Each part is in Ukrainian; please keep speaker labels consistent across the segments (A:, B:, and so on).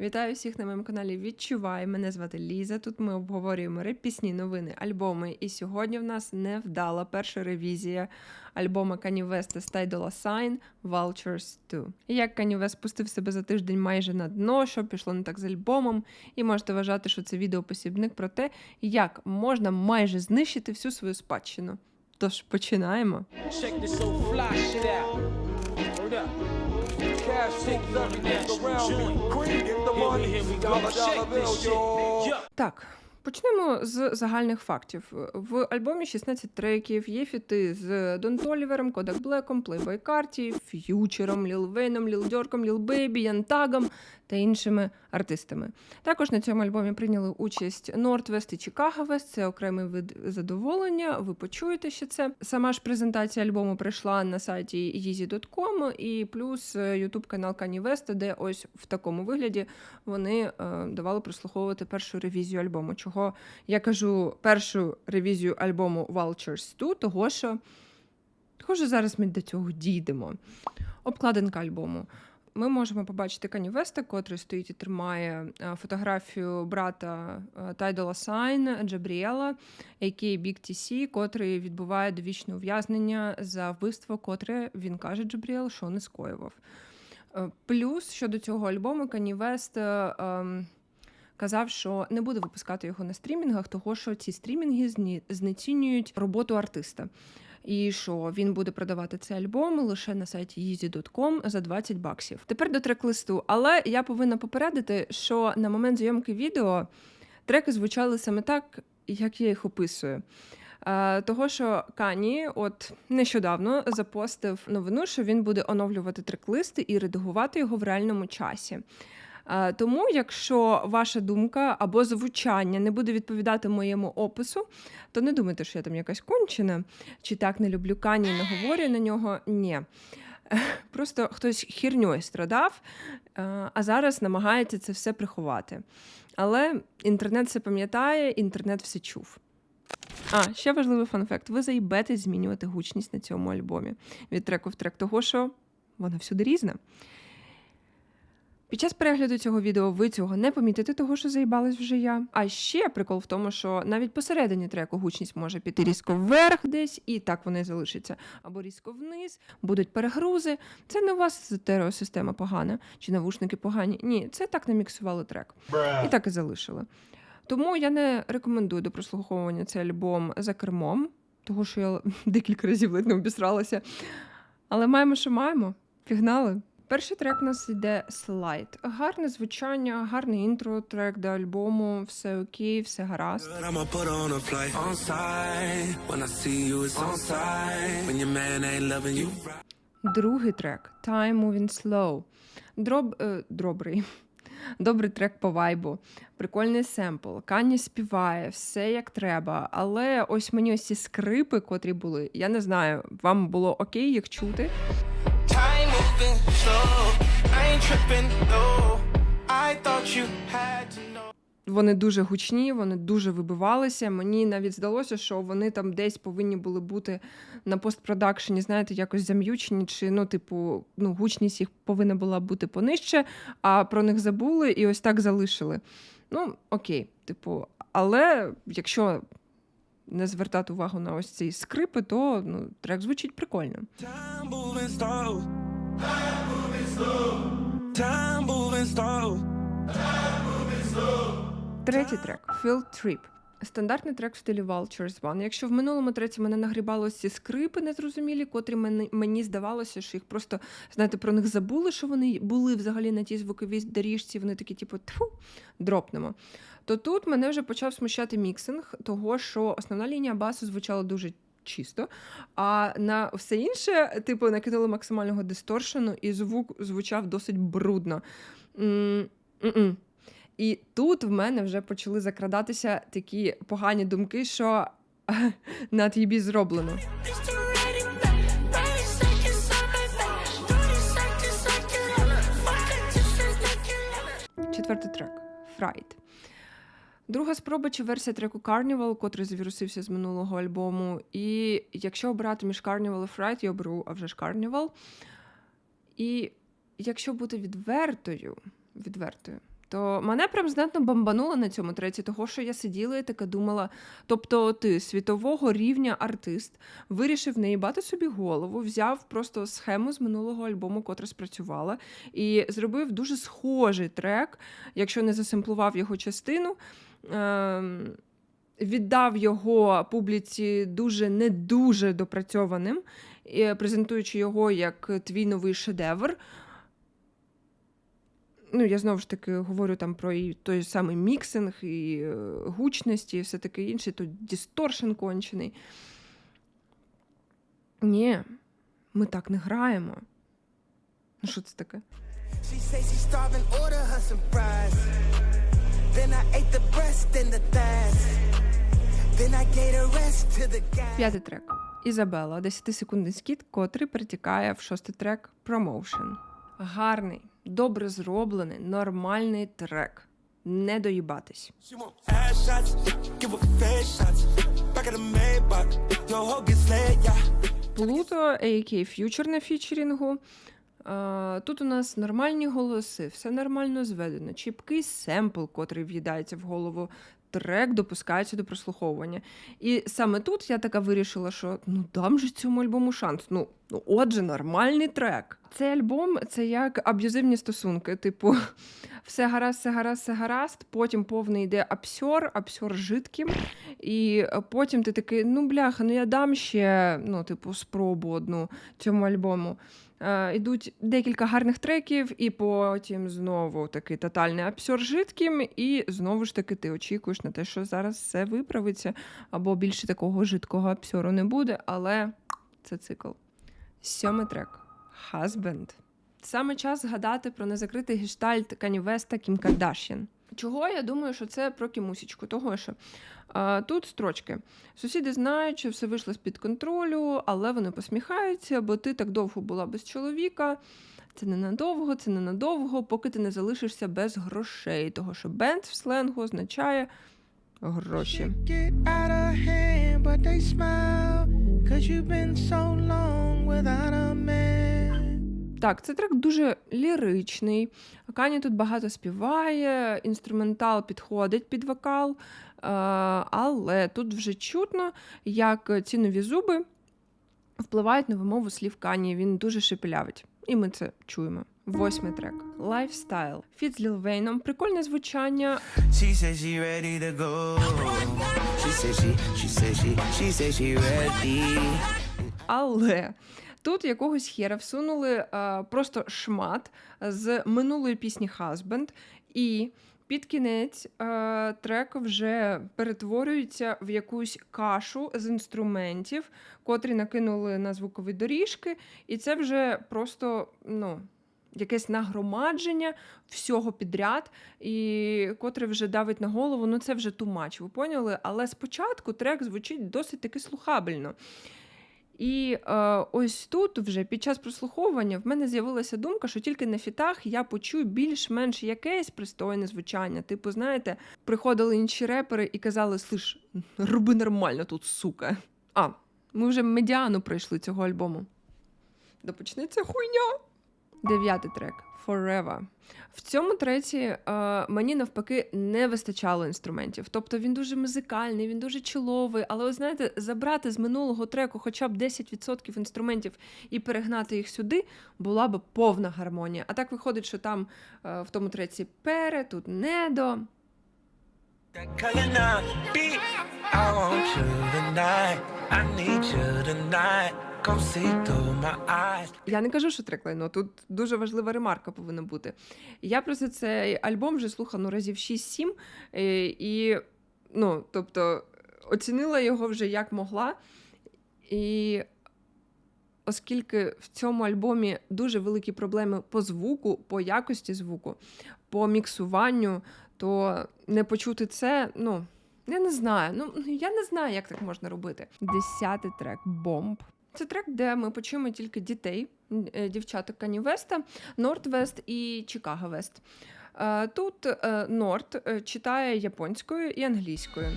A: Вітаю всіх на моєму каналі Відчувай. Мене звати Ліза. Тут ми обговорюємо реп-пісні, новини, альбоми. І сьогодні в нас невдала перша ревізія альбома Kanye West з Dolla Sign Vultures 2. І як Kanye West спустив себе за тиждень майже на дно, що пішло не так з альбомом, і можете вважати, що це відеопосібник про те, як можна майже знищити всю свою спадщину. Тож починаємо.
B: Check this
C: Cash moves everything around me. Cream, get the money. Dollar, dollar bill, yo.
A: Так, почнемо з загальних фактів. В альбомі 16 треків, є фіти з Дон Толівером, Кодак Блеком, Плейбой Карті, Ф'ючером, Ліл Вейном, Ліл Дьорком, Ліл Бейбі, Янтагом та іншими артистами. Також на цьому альбомі прийняли участь Нортвест і Чикаго Вест. Це окремий вид задоволення. Ви почуєте ще це. Сама ж презентація альбому прийшла на сайті yeezy.com і плюс Ютуб канал Kanye West, де ось в такому вигляді вони е, давали прослуховувати першу ревізію альбому. Чого я кажу першу ревізію альбому Vultures 2, того що, що зараз ми до цього дійдемо. Обкладинка альбому. Ми можемо побачити Кані Веста, котрий стоїть і тримає е, фотографію брата е, Тайдола Сайн Джабріела, який Big TC, котрий відбуває довічне ув'язнення за вбивство, котре він каже Джабріел, що не скоював. Е, Плюс щодо цього альбому Кані Вест ем, казав, що не буде випускати його на стрімінгах, того що ці стрімінги знецінюють роботу артиста. І що він буде продавати цей альбом лише на сайті yeezy.com за 20 баксів. Тепер до трек-листу. Але я повинна попередити, що на момент зйомки відео треки звучали саме так, як я їх описую. Е, Того, що Кані от нещодавно запостив новину, що він буде оновлювати трек-листи і редагувати його в реальному часі. Е, Тому, якщо ваша думка або звучання не буде відповідати моєму опису, то не думайте, що я там якась кончена, чи так не люблю Кані, не говорю на нього. Ні. Просто хтось хірньою страдав, е, а зараз намагається це все приховати. Але інтернет все пам'ятає, інтернет все чув. А, ще важливий фанфакт. Ви заїбетесь змінювати гучність на цьому альбомі від треку в трек, того що вона всюди різна. Під час перегляду цього відео ви цього не помітите, того що заїбалась вже я. А ще прикол в тому, що навіть посередині треку гучність може піти різко вверх десь, і так вони залишаться. Або різко вниз, будуть перегрузи. Це не у вас стереосистема погана чи навушники погані. Ні, це так наміксували трек. І так і залишили. Тому я не рекомендую до прослуховування цей альбом за кермом, того що я декілька разів ледь не обісралася. Але маємо, що маємо. Пігнали. Перший трек у нас йде слайд. Гарне звучання, гарний інтро, трек до альбому, все окей, все гаразд. Другий трек Time Moving Slow. Дроб, е, добрий. Добрий трек по вайбу, прикольний семпл, Кані співає, все як треба. Але ось мені ось ці скрипи, котрі були, я не знаю, вам було окей їх чути.
D: Moving slow. I ain't tripping, no. I thought you had to know.
A: Вони дуже гучні, вони дуже вибивалися. Мені навіть здалося, що вони там десь повинні були бути на постпродакшені, знаєте, якось зам'ючені, чи ну, типу, ну, гучність їх повинна була бути понижче, а про них забули і ось так залишили. Ну, окей, типу, але якщо не звертати увагу на ось ці скрипи, то ну, трек звучить прикольно. Третій трек Field Trip. Стандартний трек в стилі Vultures One. Якщо в минулому треці мене нагрібали ці скрипи незрозумілі, котрі мені, мені здавалося, що їх просто, знаєте, про них забули, що вони були взагалі на тій звуковій доріжці, вони такі, типу, тфу, дропнемо. То тут мене вже почав смущати міксинг, того що основна лінія басу звучала дуже чисто, а на все інше, типу, накинули максимального дисторшену, і звук звучав досить брудно. М, м-м. І тут в мене вже почали закрадатися такі погані думки, що на TB зроблено.
E: Mr. Ready, 30 seconds on my back. 30 seconds I can hold it. Fucking just make it
A: Четвертий трек Fright. Друга спроба чи версія треку Carnival, котрий завірусився з минулого альбому. І якщо обирати між Carnival і Fright, я оберу а вже ж Carnival. І якщо бути відвертою, відвертою, То мене прям знатно бомбануло на цьому треці, того що я сиділа і така думала: тобто, ти світового рівня артист вирішив не їбати собі голову, взяв просто схему з минулого альбому, котра спрацювала, і зробив дуже схожий трек, якщо не засимплував його частину. Ем, віддав його публіці дуже не дуже допрацьованим, презентуючи його як твій новий шедевр. Ну, я знову ж таки говорю там про і той самий міксинг, і е, гучності, і все таке інше, то дісторшн кончений. Ні, ми так не граємо. Ну, що це таке? П'ятий трек. Ізабела, 10-секундний скіт, котрий перетікає в шостий трек Promotion. Гарний, добре зроблений, нормальний трек. Не доїбатись. Плуто, AK Future на фічерінгу. Тут у нас нормальні голоси, все нормально зведено. Чіпкий семпл, котрий в'їдається в голову. Трек допускається до прослуховування. І саме тут я така вирішила, що ну дам же цьому альбому шанс. Ну, ну отже, нормальний трек. Цей альбом це як аб'юзивні стосунки. Типу, все гаразд, все гаразд, все гаразд. Потім повний йде абсьор, абсьор жидким. І потім ти такий, ну бляха, ну я дам ще ну, типу, спробу одну цьому альбому. Е, Ідуть декілька гарних треків, і потім знову такий тотальний абсьор жидким, і знову ж таки ти очікуєш на те, що зараз все виправиться, або більше такого жидкого абсьору не буде, але це цикл. Сьомий трек Husband. Саме час згадати про незакритий гештальт Кані Веста Кім Кардашян. Чого я думаю, що це про кімусічку? Того що а, тут строчки. Сусіди знають, що все вийшло з-під контролю, але вони посміхаються, бо ти так довго була без чоловіка. Це ненадовго, це ненадовго, поки ти не залишишся без грошей. Того що бенд в сленгу означає гроші.
D: Hand, so long without a man.
A: Так, це трек дуже ліричний. Кані тут багато співає, інструментал підходить під вокал, е, але тут вже чутно, як ці нові зуби впливають на вимову слів Кані. Він дуже шепелявить. І ми це чуємо. Восьмий трек Lifestyle. Фіт з Ліл Вейном. Прикольне звучання.
F: She said she ready to go. She said she, she said she, she said she ready.
A: Але тут якогось хера всунули е, просто шмат з минулої пісні Husband, і під кінець е, трек вже перетворюється в якусь кашу з інструментів, котрі накинули на звукові доріжки, і це вже просто ну. Якесь нагромадження всього підряд, і котре вже давить на голову. Ну це вже тумач, ви поняли? Але спочатку трек звучить досить таки слухабельно. І е, ось тут, вже під час прослуховування, в мене з'явилася думка, що тільки на фітах я почую більш-менш якесь пристойне звучання. Типу, знаєте, приходили інші репери і казали: слиш, роби нормально тут, сука. А, ми вже медіану пройшли цього альбому. Да почнеться хуйня. Дев'ятий трек Forever. В цьому треці е, мені навпаки не вистачало інструментів. Тобто він дуже музикальний, він дуже чоловий, але ви знаєте, забрати з минулого треку хоча б 10% інструментів і перегнати їх сюди, була б повна гармонія. А так виходить, що там е, в тому треці пере, тут недо.
F: I want you tonight. I need you tonight.
A: Я не кажу, що треклейно. тут дуже важлива ремарка повинна бути. Я просто цей альбом вже слухала ну, разів 6-7, е, і ну, тобто, оцінила його вже як могла. І оскільки в цьому альбомі дуже великі проблеми по звуку, по якості звуку, по міксуванню, то не почути це, ну. Я не знаю. Ну я не знаю, як так можна робити. Десятий трек Бомб. Це трек, де ми почуємо тільки дітей, е, дівчаток Кані Веста, Норд Вест і Чикаго Вест. Е, тут е, Норд читає японською і англійською.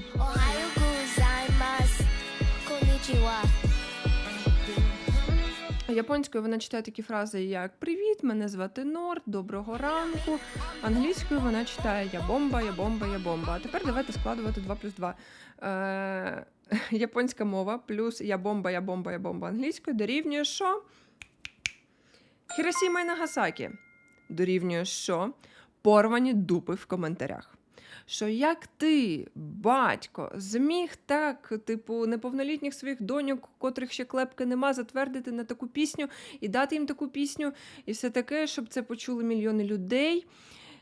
A: Японською вона читає такі фрази, як Привіт, мене звати Норд, доброго ранку. Англійською вона читає Я бомба, я бомба, я бомба. А тепер давайте складувати 2 плюс 2. Японська мова плюс я бомба, я бомба, я бомба англійською дорівнює що? Хіросіма і Нагасакі. Дорівнює що? Порвані дупи в коментарях. Що як ти, батько, зміг так, типу, неповнолітніх своїх доньок, котрих ще клепки нема, затвердити на таку пісню і дати їм таку пісню, і все таке, щоб це почули мільйони людей.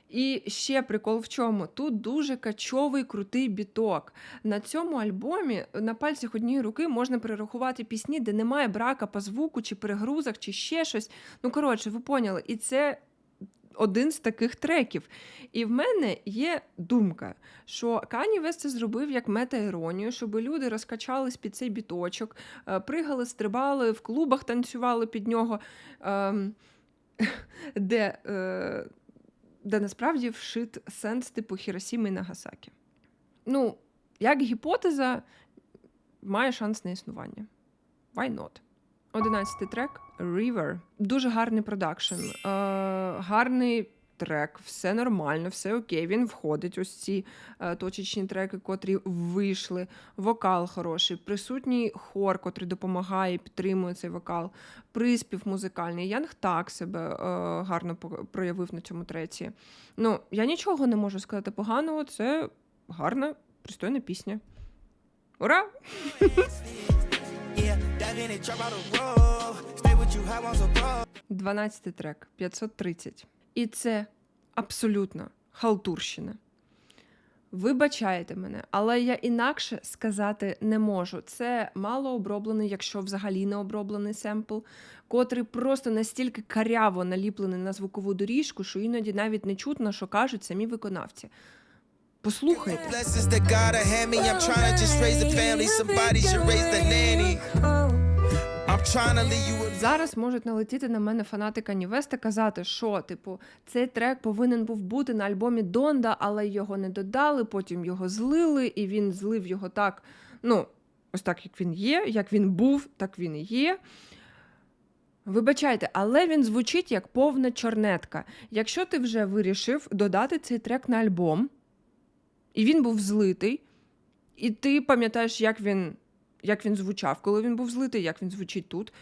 A: І ще прикол в чому? Тут дуже качовий крутий біток. На цьому альбомі на пальцях однієї руки можна перерахувати пісні, де немає брака по звуку, чи перегрузах, чи ще щось. Ну, коротше, ви поняли. І це один з таких треків. І в мене є думка, що Кані Вест це зробив як мета-іронію, щоб люди розкачались під цей біточок, е, пригали, стрибали, в клубах танцювали під нього, ем, де, е, де насправді вшит сенс типу Хіросіми і Нагасакі. Ну, як гіпотеза, має шанс на існування. Why not? Одинадцятий трек River. Дуже гарний продакшн. Е, гарний трек, все нормально, все окей. Він входить. Ось ці е, точечні треки, котрі вийшли. Вокал хороший, присутній хор, котрий допомагає, підтримує цей вокал. Приспів музикальний. Янг так себе е, гарно проявив на цьому треці. Ну, я нічого не можу сказати поганого. Це гарна, пристойна пісня. Ура! 12 трек 530. І це абсолютно халтурщина. Вибачайте мене, але я інакше сказати не можу. Це мало оброблений, якщо взагалі не оброблений семпл, котрий просто настільки каряво наліплений на звукову доріжку, що іноді навіть не чутно, що кажуть самі виконавці. Послухайте. Зараз можуть налетіти на мене фанати Кані Веста казати, що типу цей трек повинен був бути на альбомі Донда, але його не додали, потім його злили, і він злив його так. Ну, ось так, як він є, як він був, так він і є. Вибачайте, але він звучить як повна чорнетка. Якщо ти вже вирішив додати цей трек на альбом, і він був злитий, і ти пам'ятаєш, як він, як він звучав, коли він був злитий, як він звучить тут.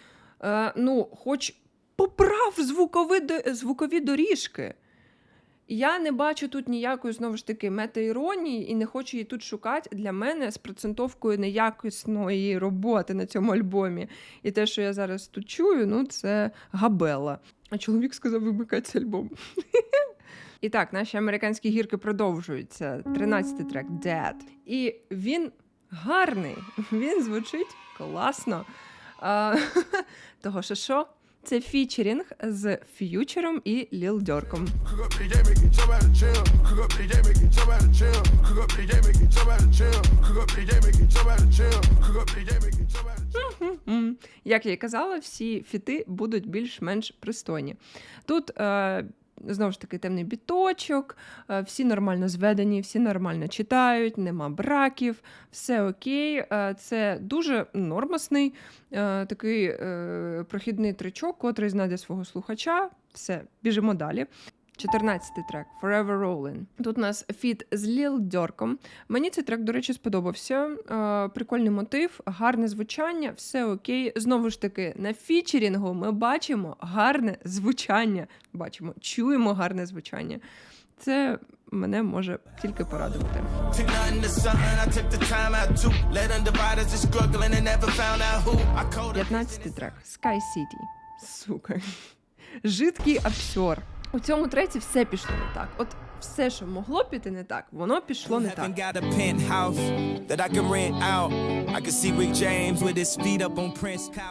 A: Е, ну, хоч поправ звукові, звукові доріжки. Я не бачу тут ніякої, знову ж таки, метаіронії і не хочу її тут шукати. Для мене з процентовкою неякісної роботи на цьому альбомі. І те, що я зараз тут чую, ну це габела. А чоловік сказав вимикати альбом. І так, наші американські гірки продовжуються. 13-й трек Dead. І він гарний, він звучить класно. А, того що що? Це фічерінг з ф'ючером і Ліл Дьорком. Як я і казала, всі фіти будуть більш-менш пристойні. Тут е, знову ж таки темний біточок, е, всі нормально зведені, всі нормально читають, нема браків, все окей. Е, це дуже нормасний е, такий прохідний тричок, котрий знайде свого слухача. Все, біжимо далі. 14-й трек Forever Rolling. Тут у нас фіт з Ліл Дьорком. Мені цей трек, до речі, сподобався. Е, прикольний мотив, гарне звучання, все окей. Знову ж таки, на фічерінгу ми бачимо гарне звучання. Бачимо, чуємо гарне звучання. Це мене може тільки порадувати. 15 трек Sky City. Сука. Жидкий абсор. У цьому треці все пішло не так. От все, що могло піти не так, воно пішло не так.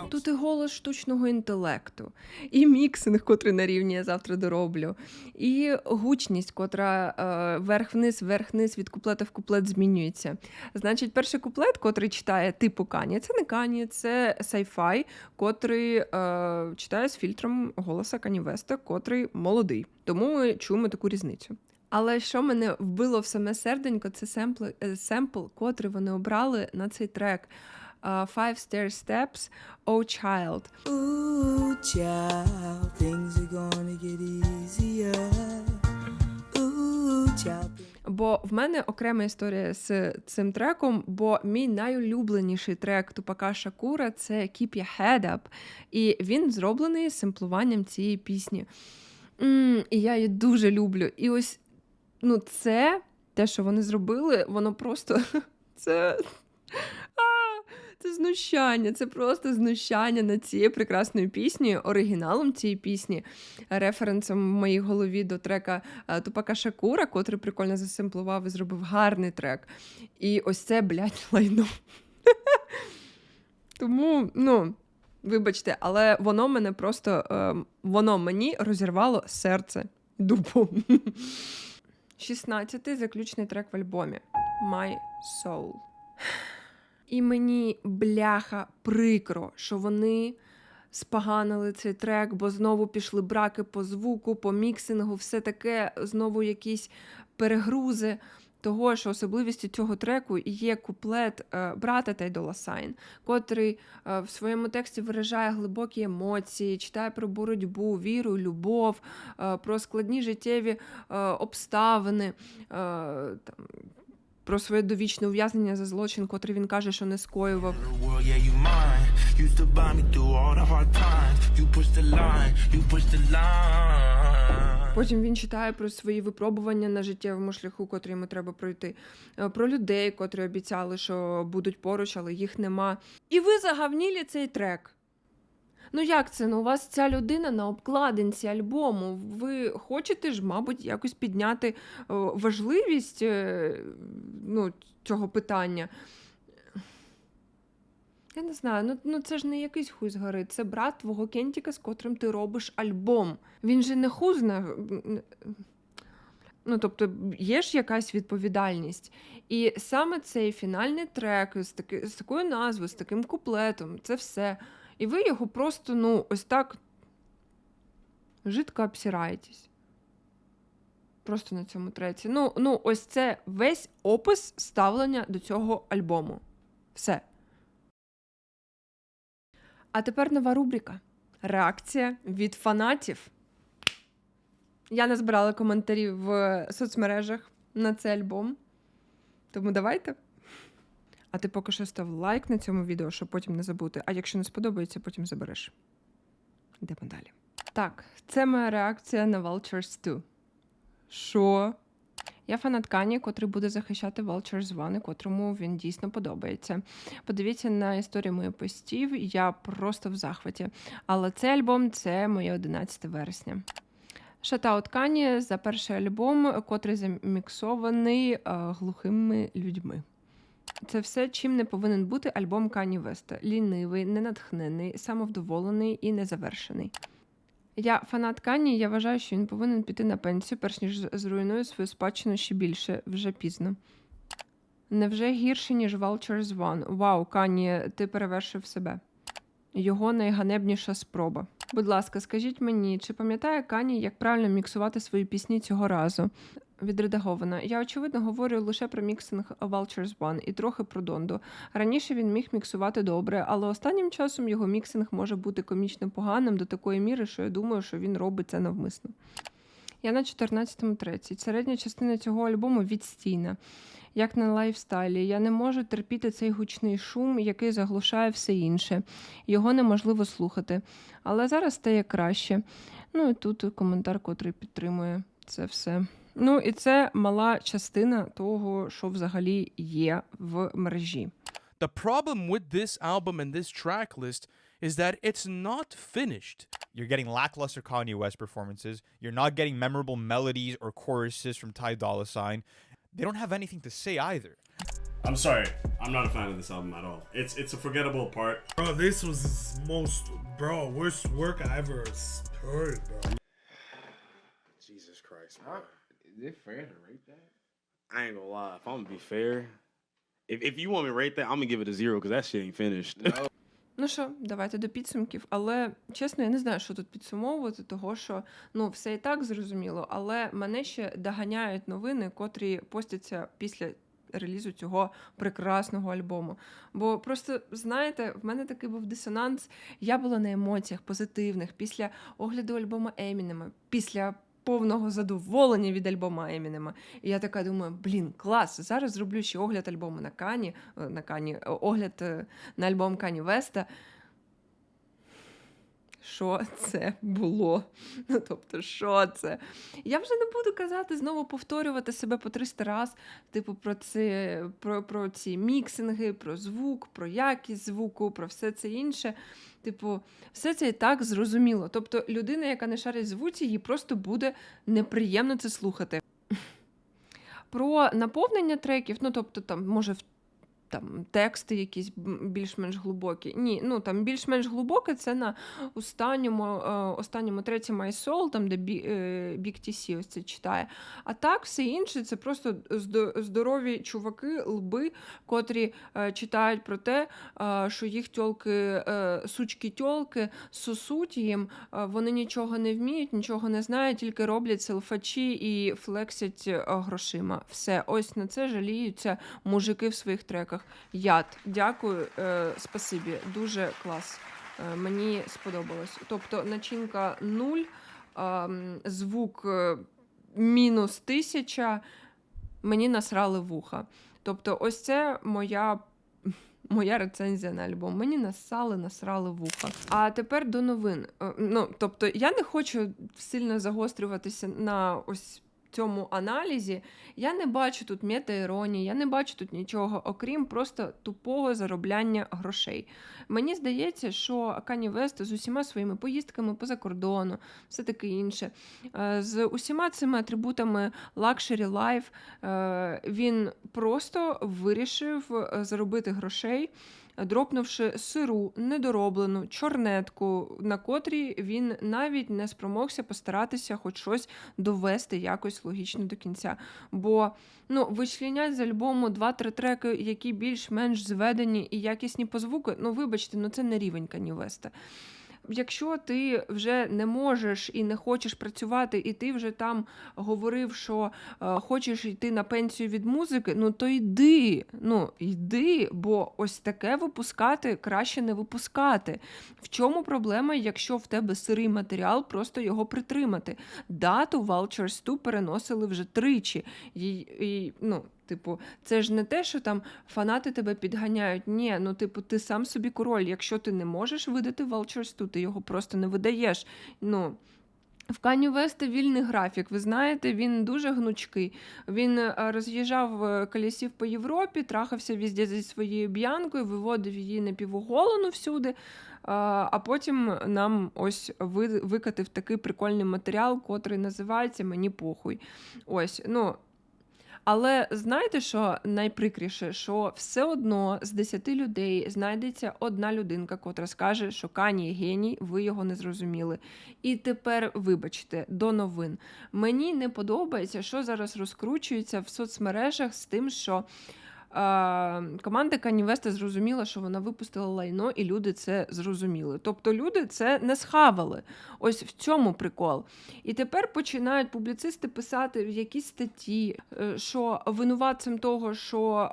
A: Тут і голос штучного інтелекту, і міксинг, котрий на рівні я завтра дороблю, і гучність, котра е, вверх-вниз, вверх-вниз від куплета в куплет змінюється. Значить, перший куплет, котрий читає типу Кані, це не Кані, це Sci-Fi, котрий е, читає з фільтром голоса Кані Веста, котрий молодий. Тому ми чуємо таку різницю. Але що мене вбило в саме серденько, це семпл, е, семпл, котрий вони обрали на цей трек. Five Stair Steps Oh Child.
D: Ooh, child, things are gonna get easier. Ooh, child.
A: Бо в мене окрема історія з цим треком, бо мій найулюбленіший трек Тупака Шакура це Keep Your Head Up. І він зроблений з семплуванням цієї пісні. М і я її дуже люблю. І ось ну, це те, що вони зробили, воно просто це. Це знущання, це просто знущання над цією прекрасною піснею, оригіналом цієї пісні, референсом в моїй голові до трека е, Тупака Шакура, котрий прикольно засимплував і зробив гарний трек. І ось це, блядь, лайно. Тому, ну, вибачте, але воно мене просто е, воно мені розірвало серце дупу. 16-й заключний трек в альбомі My Soul. І мені бляха прикро, що вони споганили цей трек, бо знову пішли браки по звуку, по міксингу, все таке, знову якісь перегрузи. Того, що особливістю цього треку є куплет е, брата Тейдола Сайн, котрий е, в своєму тексті виражає глибокі емоції, читає про боротьбу, віру, любов, е, про складні життєві обставини, там, про своє довічне ув'язнення за злочин, котрий він каже, що не скоював. Потім він читає про свої випробування на життєвому шляху, котрі йому треба пройти, е, про людей, котрі обіцяли, що будуть поруч, але їх нема. І ви загавнілі цей трек. Ну як це? Ну, у вас ця людина на обкладинці альбому. Ви хочете ж, мабуть, якось підняти е, важливість е, ну, цього питання. Я не знаю, ну, ну це ж не якийсь хуй з гори, це брат твого Кентіка, з котрим ти робиш альбом. Він же не хузна. Ну, тобто, є ж якась відповідальність. І саме цей фінальний трек з, таки, з такою назвою, з таким куплетом, це все. І ви його просто, ну, ось так жидко обсираєтесь. Просто на цьому треці. Ну, ну, ось це весь опис ставлення до цього альбому. Все. А тепер нова рубрика. Реакція від фанатів. Я не збирала коментарів в соцмережах на цей альбом. Тому давайте. А ти поки що став лайк на цьому відео, щоб потім не забути. А якщо не сподобається, потім забереш. Йдемо далі. Так, це моя реакція на Vultures 2. Що? Я фанат Кані, котрий буде захищати Vultures One, і котрому він дійсно подобається. Подивіться на історію моїх постів, я просто в захваті. Але цей альбом це моє 11 вересня. Шатаут Кані за перший альбом, котрий заміксований е, глухими людьми. Це все, чим не повинен бути альбом Кані Веста. Лінивий, ненатхнений, самовдоволений і незавершений. Я фанат Кані, я вважаю, що він повинен піти на пенсію, перш ніж зруйнує свою спадщину ще більше, вже пізно. Невже гірше, ніж Vultures One? Вау, Кані, ти перевершив себе. Його найганебніша спроба. Будь ласка, скажіть мені, чи пам'ятає Кані, як правильно міксувати свої пісні цього разу? Відредагована. Я очевидно говорю лише про міксинг Vultures One і трохи про Дондо. Раніше він міг міксувати добре, але останнім часом його міксинг може бути комічно поганим до такої міри, що я думаю, що він робить це навмисно. Я на 14-му треці. Середня частина цього альбому відстійна. Як на лайфстайлі, я не можу терпіти цей гучний шум, який заглушає все інше. Його неможливо слухати. Але зараз стає краще. Ну і тут коментар, котрий підтримує це все. Ну і це мала частина того, що взагалі є в мережі.
G: The problem with this album and this track list is that it's not finished.
H: You're getting lackluster Kanye West performances. You're not getting memorable melodies or choruses from Ty Dolla Sign. They don't have anything to say either.
I: I'm sorry, I'm not a fan of this album at all. It's it's a forgettable part.
J: Bro, this was his most, bro, worst work I ever s- heard, bro.
B: Jesus Christ, bro. Is it fair to rate that? I ain't gonna lie. If I'm gonna be fair, if, if you want me to rate that, I'm gonna give it a zero because that shit ain't finished.
A: Ну що, давайте до підсумків. Але чесно, я не знаю, що тут підсумовувати, того що ну все і так зрозуміло, але мене ще доганяють новини, котрі постяться після релізу цього прекрасного альбому. Бо просто, знаєте, в мене такий був дисонанс. Я була на емоціях позитивних після огляду альбому Емінема, після повного задоволення від альбома Емінема. І я така думаю, блін, клас! Зараз зроблю ще огляд альбому на Кані, е, на Кані, е, огляд е, на альбом Кані Веста. Що це було? Ну, тобто, що це? Я вже не буду казати, знову повторювати себе по 300 раз, типу, про це, про, про ці міксинги, про звук, про якість звуку, про все це інше. Типу, все це і так зрозуміло. Тобто, людина, яка не шарить звуці, їй просто буде неприємно це слухати. Про наповнення треків, ну тобто, там, може, там тексти якісь більш-менш глибокі. Ні, ну там більш-менш глибоке це на останньому, е, останньому третьому My Soul, там де е, Big TC ось це читає. А так, все інше це просто здорові чуваки, лби, котрі е, читають про те, е, що їх тьолки, е, сучки тьолки сосуть їм, е, вони нічого не вміють, нічого не знають, тільки роблять селфачі і флексять е, грошима. Все, ось на це жаліються мужики в своїх треках. Яд, дякую, е, спасибі, дуже клас. Е, мені сподобалось. Тобто начинка 0, ем, звук е, мінус тисяча, мені насрали вуха. Тобто, ось це моя. Моя рецензія на альбом. Мені насали, насрали вуха. А тепер до новин. Е, Ну, тобто, я не хочу сильно загострюватися на ось цьому аналізі. Я не бачу тут мета-іронії, я не бачу тут нічого, окрім просто тупого заробляння грошей. Мені здається, що Кані Вест з усіма своїми поїздками поза кордону, все таке інше, е, з усіма цими атрибутами Life, е, він просто вирішив е, заробити грошей. Дропнувши сиру, недороблену чорнетку, на котрій він навіть не спромогся постаратися хоч щось довести якось логічно до кінця. Бо ну, вичленять з альбому 2-3 треки, які більш-менш зведені і якісні по звуку. Ну, вибачте, ну це не рівень Канівеста. Веста. Якщо ти вже не можеш і не хочеш працювати, і ти вже там говорив, що е, хочеш йти на пенсію від музики, ну то йди. Ну йди, бо ось таке випускати краще не випускати. В чому проблема, якщо в тебе сирий матеріал, просто його притримати? Дату Vultures 2 переносили вже тричі. І, і, ну, Типу, це ж не те, що там фанати тебе підганяють. Ні, ну типу, ти сам собі король. Якщо ти не можеш видати Vultures 2, ти його просто не видаєш. Ну, в Кані Веста вільний графік. Ви знаєте, він дуже гнучкий. Він е, роз'їжджав е, колісів по Європі, трахався візде зі своєю б'янкою, виводив її на напівоголену всюди. А потім нам ось ви- викатив такий прикольний матеріал, котрий називається Мені похуй. Ось, ну. Але знаєте, що найприкріше, що все одно з 10 людей знайдеться одна людинка, котра скаже, що Кані геній, ви його не зрозуміли. І тепер, вибачте, до новин. Мені не подобається, що зараз розкручується в соцмережах з тим, що. Команда Кані Веста зрозуміла, що вона випустила лайно, і люди це зрозуміли. Тобто люди це не схавали. Ось в цьому прикол. І тепер починають публіцисти писати в якісь статті, е, що винуватцем того, що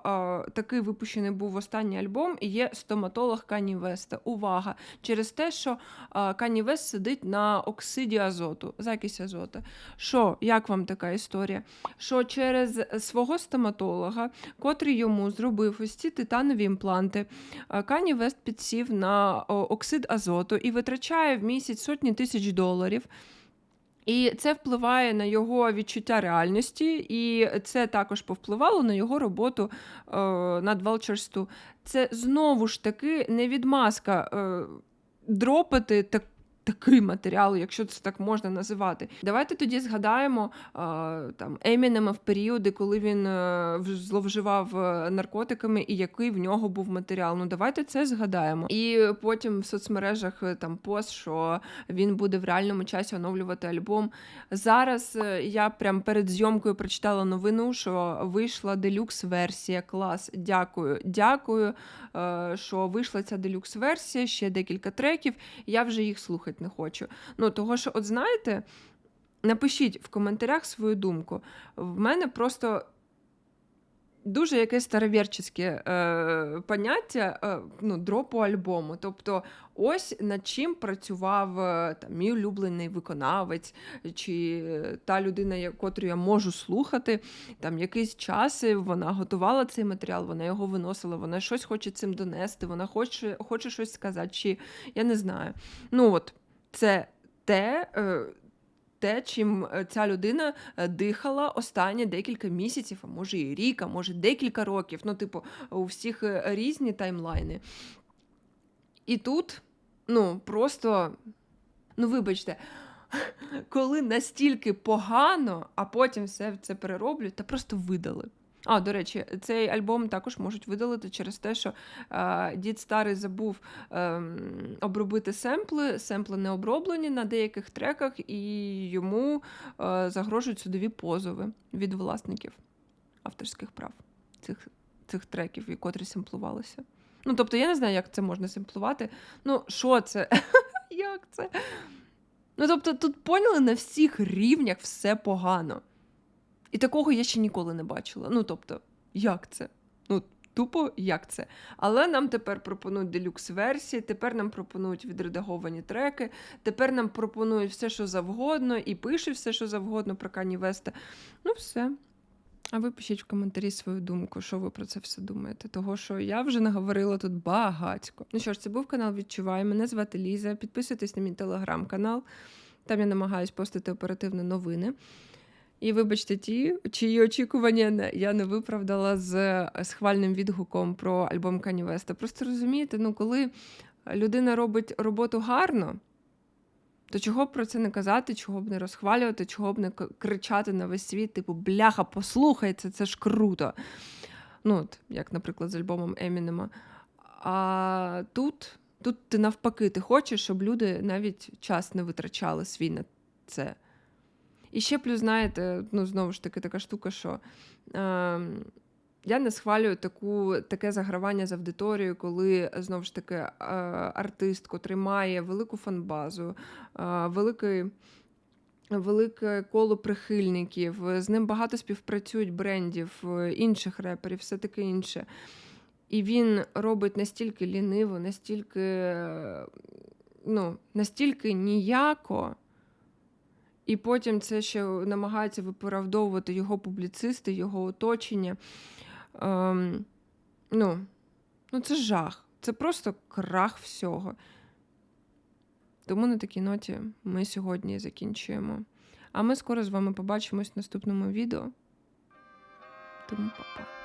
A: такий випущений був останній альбом, є стоматолог Кані Веста. Увага! Через те, що е, Кані сидить на оксиді азоту, закись азота. Що, як вам така історія? Що через свого стоматолога, котрий йому зробив ось ці титанові імпланти, е, Кані Вест підсів на оксид азоту і витрачає в місяць сотні тисяч доларів. І це впливає на його відчуття реальності, і це також повпливало на його роботу е, над 2. Це знову ж таки не відмазка е, дропати так. Такий матеріал, якщо це так можна називати. Давайте тоді згадаємо е, там Емінема в періоди, коли він е, зловживав е, наркотиками, і який в нього був матеріал. Ну давайте це згадаємо. І потім в соцмережах там пост, що він буде в реальному часі оновлювати альбом. Зараз я прям перед зйомкою прочитала новину, що вийшла делюкс-версія. Клас. Дякую. Дякую, що вийшла ця делюкс-версія, ще декілька треків. Я вже їх слухати не хочу. Ну, того, що, от знаєте, напишіть в коментарях свою думку. В мене просто. дуже якесь старовірчеське е, поняття е, ну, дропу альбому. Тобто, ось над чим працював е, там, мій улюблений виконавець, чи та людина, я- котру я можу слухати. Там якийсь час вона готувала цей матеріал, вона його виносила, вона щось хоче цим донести, вона хоче, хоче щось сказати, чи я не знаю. Ну от це те. Е, те, чим е, ця людина е, дихала останні декілька місяців, а може і рік, а може декілька років. Ну, типу, у всіх різні таймлайни. І тут, ну, просто, ну, вибачте, коли настільки погано, а потім все це перероблють, та просто видали. А, до речі, цей альбом також можуть видалити через те, що е, дід старий забув ем, обробити семпли, семпли не оброблені на деяких треках, і йому е, загрожують судові позови від власників авторських прав цих, цих треків, і котрі семплувалися. Ну, тобто, я не знаю, як це можна семплувати. Ну, що це? як це? Ну, тобто, тут поняли на всіх рівнях все погано. І такого я ще ніколи не бачила. Ну, тобто, як це? Ну, тупо як це. Але нам тепер пропонують делюкс-версії, тепер нам пропонують відредаговані треки, тепер нам пропонують все, що завгодно, і пишуть все, що завгодно про Кані Веста. Ну, все. А ви пишіть в коментарі свою думку, що ви про це все думаєте. Того, що я вже наговорила тут багатько. Ну що ж, це був канал Відчувай. Мене звати Ліза. Підписуйтесь на мій телеграм-канал. Там я намагаюсь постити оперативно новини. І вибачте, ті, чиї очікування я не виправдала з е, схвальним відгуком про альбом Кані Веста. Просто розумієте, ну коли людина робить роботу гарно, то чого б про це не казати, чого б не розхвалювати, чого б не кричати на весь світ, типу, бляха, послухай це, це ж круто. Ну, от, як, наприклад, з альбомом Емінема. А тут, тут ти навпаки, ти хочеш, щоб люди навіть час не витрачали свій на це. І ще плюс, знаєте, ну знову ж таки така штука, що е, я не схвалюю таку, таке загравання з аудиторією, коли знову ж таки е, артист, котрий має велику фанбазу, е. Велике коло прихильників, з ним багато співпрацюють брендів, інших реперів, все таке інше. І він робить настільки ліниво, настільки, ну, настільки ніяко, і потім це ще намагаються виправдовувати його публіцисти, його оточення. Ем, ну, ну, це жах. Це просто крах всього. Тому на такій ноті ми сьогодні закінчуємо. А ми скоро з вами побачимось в наступному відео. Тому па-па.